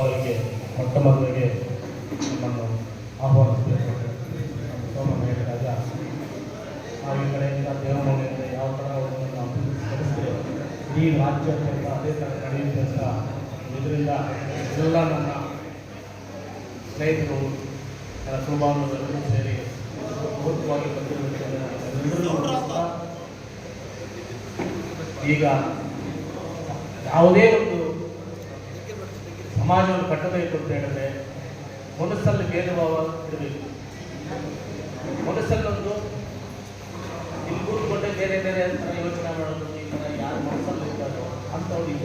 ಅವರಿಗೆ ಮೊಟ್ಟ ಮೊದಲಿಗೆ ನಮ್ಮನ್ನು ನಾವು ಈ ಕಡೆಯಿಂದ ಯಾವ ಥರ ಒಂದು ನಾವು ಇಡೀ ರಾಜ್ಯಾದ್ಯಂತ ಅದೇ ಥರ ನಡೆಯುತ್ತೆ ಅಂತ ಇದರಿಂದ ಎಲ್ಲ ನನ್ನ ಸ್ನೇಹಿತರು ನನ್ನ ಸೇರಿ ನಮಸ್ಕಾರ. ಈಗ ಯಾವುದೇ ಒಂದು ಸಮಾಜವನ್ನು ಕಟ್ಟಬೇಕು ಅಂತ ಹೇಳಿದ್ರೆ ಮನಸ್ಸಲ್ಲಿ ಭೇದಭಾವ ಇರಬೇಕು. ಮನಸ್ಸಲ್ಲೊಂದು ಇಲ್ಲಿ ಕೂತ್ಕೊಂಡೆ ಬೇರೆ ಬೇರೆ ಅಂತ ಯೋಚನೆ ಮಾಡೋದು ಈ ಥರ ಯಾರು ಮನಸ್ಸಲ್ಲಿ ಇರ್ತಾರೋ ಅಂಥವ್ರು ಈಗ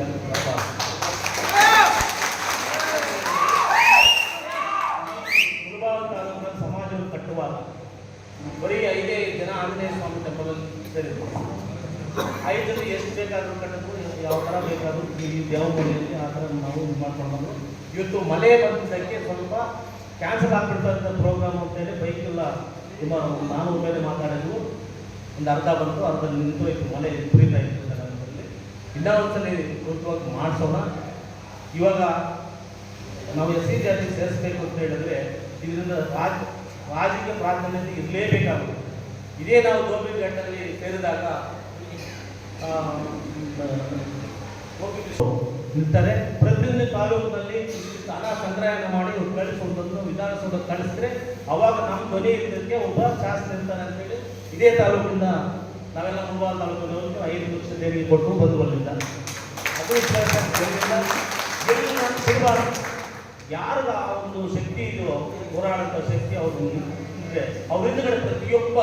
ಸಮಾಜವನ್ನು ಕಟ್ಟುವಾಗ ಬರೀ ಐದೇ ಜನ ಆಂಜನೇಯ ಸ್ವಾಮಿ ಟೆಂಪಲ್ ಸೇರಿದ್ರು ಐದರಲ್ಲಿ ಎಷ್ಟು ಬೇಕಾದರೂ ಕಟ್ಟಿದ್ರು ಯಾವ ಥರ ಬೇಕಾದರೂ ಈ ದೇವಮನೆಯಲ್ಲಿ ಆ ಥರ ನಾವು ಇದು ಮಾಡ್ಕೊಂಡು ಇವತ್ತು ಮಳೆ ಬಂದಿದ್ದಕ್ಕೆ ಸ್ವಲ್ಪ ಕ್ಯಾನ್ಸಲ್ ಆಗ್ಬಿಡ್ತಂಥ ಪ್ರೋಗ್ರಾಮ್ ಅಂತೇಳಿ ಬೈಕೆಲ್ಲ ತುಂಬ ನಾನು ಮೇಲೆ ಮಾತಾಡಿದ್ವು ಒಂದು ಅರ್ಧ ಬಂತು ಅರ್ಧ ನಿಂತೋಯ್ತು, ಮಳೆ ಸುರಿತಾ ಇತ್ತು ನಗರದಲ್ಲಿ ಇನ್ನೂ ಒಂದ್ಸಲಿ ಪೂರ್ವಕವಾಗಿ ಮಾಡಿಸೋಣ. ಇವಾಗ ನಾವು ಎಸ್ ಸಿ ಜಾತಿ ಸೇರಿಸ್ಬೇಕು ಅಂತ ಹೇಳಿದ್ರೆ ಇದರಿಂದ ರಾಜ, ರಾಜಕೀಯ ಪ್ರಾಧಾನ್ಯತೆ ಇರಲೇಬೇಕಾಗುತ್ತೆ. ಇದೇ ನಾವು ಗೋಬಿ ಘಟ್ಟದಲ್ಲಿ ಸೇರಿದಾಗ ಇರ್ತಾರೆ ಪ್ರತಿಯೊಂದು ತಾಲೂಕಿನಲ್ಲಿ ಹಣ ಸಂಗ್ರಹಣ ಮಾಡಿ ಕಳಿಸುವುದನ್ನು ವಿಧಾನಸೌಧ ಕಳಿಸಿದ್ರೆ ಅವಾಗ ನಮ್ಮ ಧ್ವನಿ ಇದ್ದಕ್ಕೆ ಒಬ್ಬ ಶಾಸಕ ಇರ್ತಾನೆ ಅಂತೇಳಿ ಇದೇ ತಾಲೂಕಿಂದ ನಾವೆಲ್ಲ ಮುಂಬಾ ತಾಲೂಕಿನವರಿಗೆ ಐದು ಲಕ್ಷ ದೇವಿ ಕೊಟ್ಟು ಬಂದು ಬಂದಿದ್ದ. ಅದು ಯಾರದ ಆ ಒಂದು ಶಕ್ತಿ ಇದೆಯೋ ಹೋರಾಡುವಂಥ ಶಕ್ತಿ ಅವರು ಇದ್ರೆ ಅವ್ರ ಹಿಂದ್ಗಡೆ ಪ್ರತಿಯೊಬ್ಬ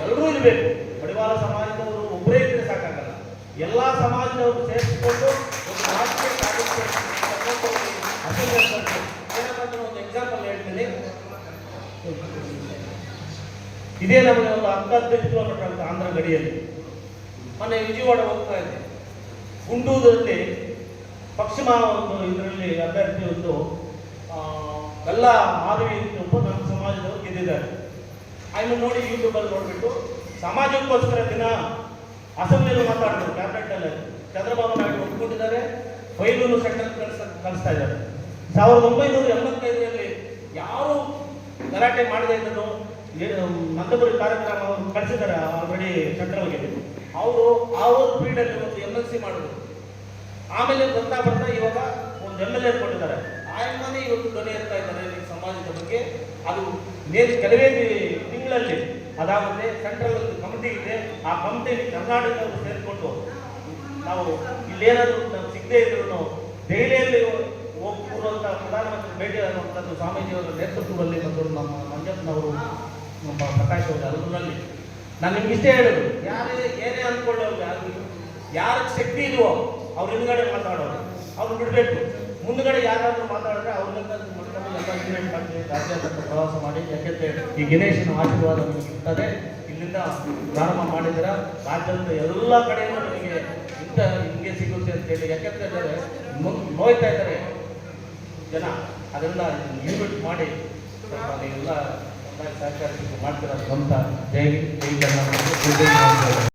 ಎಲ್ಲರೂ ಇರಬೇಕು. ಬಡಿವಾಳ ಸಮಾಜದವರು ಎಲ್ಲ ಸಮಾಜದವರು ಸೇರಿಸಿಕೊಂಡು ಒಂದು ರಾಷ್ಟ್ರೀಯ ಕಾರ್ಯಕ್ರಮ ಒಂದು ಎಕ್ಸಾಂಪಲ್ ಇದೇ ನಮಗೆ ಒಂದು ಹತ್ತತ್ತು ಕಿಲೋಮೀಟರ್ ಆಂಧ್ರ ಗಡಿಯಲ್ಲಿ. ಮೊನ್ನೆ ವಿಜಯವಾಡ ಹೋಗ್ತಾ ಇದ್ದೆ. ಗುಂಡೂರಲ್ಲಿ ಪಕ್ಷಿಮ ಒಂದು ಇದರಲ್ಲಿ ಅಭ್ಯರ್ಥಿ ಒಂದು ಎಲ್ಲ ಮಾಧವಿ ಒಬ್ಬ ನಮ್ಮ ಸಮಾಜದವರು ಗೆದ್ದಿದ್ದಾರೆ. ಆಯ್ತು ನೋಡಿ ಯೂಟ್ಯೂಬಲ್ಲಿ ನೋಡಿಬಿಟ್ಟು, ಸಮಾಜಕ್ಕೋಸ್ಕರ ದಿನ ಅಸೆಂಬ್ಲಿಯಲ್ಲಿ ಮಾತಾಡ್ತಾರೆ ಕ್ಯಾಬಿನೆಟ್ಟಲ್ಲಿ ಚಂದ್ರಬಾಬು ನಾಯ್ಡು ಒಪ್ಕೊಂಡಿದ್ದಾರೆ ಬೈಲೂರು ಸೆಂಟ್ರಲ್ ಕಳಿಸ, ಕಳಿಸ್ತಾ ಇದ್ದಾರೆ. ಸಾವಿರದ ಒಂಬೈನೂರ ಎಂಬತ್ತೈದರಲ್ಲಿ ಯಾರು ಗಲಾಟೆ ಮಾಡದೇ ಇದ್ದನು ಮಂದಪುರಿ ಕಾರ್ಯಕ್ರಮ ಅವರು ಕಳಿಸಿದ್ದಾರೆ ಆಲ್ರೆಡಿ ಸೆಂಟ್ರಲ್ಗೆ ಅವರು ಆ ಒಂದು ಫೀಲ್ಡಲ್ಲಿ ಒಂದು ಎಂ ಎಲ್ ಸಿ ಮಾಡಿದ್ರು. ಆಮೇಲೆ ಬರ್ತಾ ಬರ್ತಾ ಇವಾಗ ಒಂದು ಎಂ ಎಲ್ ಎ ಕೊಟ್ಟಿದ್ದಾರೆ. ಆ ಇವತ್ತು ಧ್ವನಿ ಎತ್ತಾ ಇದ್ದಾರೆ ಸಮಾಜದ ಬಗ್ಗೆ. ಅದು ಕೆಲವೇ ತಿಂಗಳಲ್ಲಿ ಅದಾಗುತ್ತೆ ಸೆಂಟ್ರಲ್ ಕಮಿಟಿ ಇದೆ. ಆ ಕಮಿಟಿಯಲ್ಲಿ ಕರ್ನಾಟಕದವರು ಸೇರಿಕೊಂಡು ನಾವು ಇಲ್ಲೇನಾದರೂ ನಾವು ಸಿಗದೇ ಇದ್ರು ದೆಹಲಿಯಲ್ಲಿ ಹೋಗಿ ಕೂರುವಂಥ ಪ್ರಧಾನಮಂತ್ರಿ ಭೇಟಿ ಆಗುವಂಥದ್ದು ಸ್ವಾಮೀಜಿಯವರ ನೇತೃತ್ವದಲ್ಲಿ ಮತ್ತು ನಮ್ಮ ಮಂಜಪ್ಪನವರು ನಮ್ಮ ಪ್ರಕಾಶ್ ಅವರು ಅದರಲ್ಲಿ ನಾನು ನಿಮ್ಗೆ ಇಷ್ಟೇ ಹೇಳೋದು, ಯಾರೇ ಏನೇ ಅಂದ್ಕೊಳ್ಳೋರು ಯಾರು ಯಾರಿಗೆ ಶಕ್ತಿ ಇದೆಯೋ ಅವ್ರ ಹಿಂದ್ಗಡೆ ಮಾತಾಡೋರು. ಅವ್ರು ಬಿಡಬೇಕು. ಮುಂದ್ಗಡೆ ಯಾರಾದ್ರೂ ಮಾತಾಡಿದ್ರೆ ಅವ್ರನ್ನ ಪ್ರವಾಸ ಮಾಡಿ, ಯಾಕೆಂದ್ರೆ ಈ ಗಣೇಶನ ಆಶೀರ್ವಾದ ನಿಮಗೆ ಸಿಗ್ತದೆ ಇಲ್ಲಿಂದ ಪ್ರಾರಂಭ ಮಾಡಿದ್ರೆ ರಾಜ್ಯದ ಎಲ್ಲ ಕಡೆಯೂ ನಿಮಗೆ ಇಂಥ ಹಿಂಗೆ ಸಿಗುತ್ತೆ ಅಂತ ಹೇಳಿ, ಯಾಕೆಂದ್ರೆ ನೋಯ್ತಾ ಇದ್ದಾರೆ ಜನ. ಅದೆಲ್ಲ ಇನ್ವಿಟ್ ಮಾಡಿ ಸ್ವಲ್ಪ ಸಹಕಾರ ಮಾಡ್ತೀರ ಸ್ವಂತ ಜೈ ಜೈ ಕರ್ನಾಟಕ.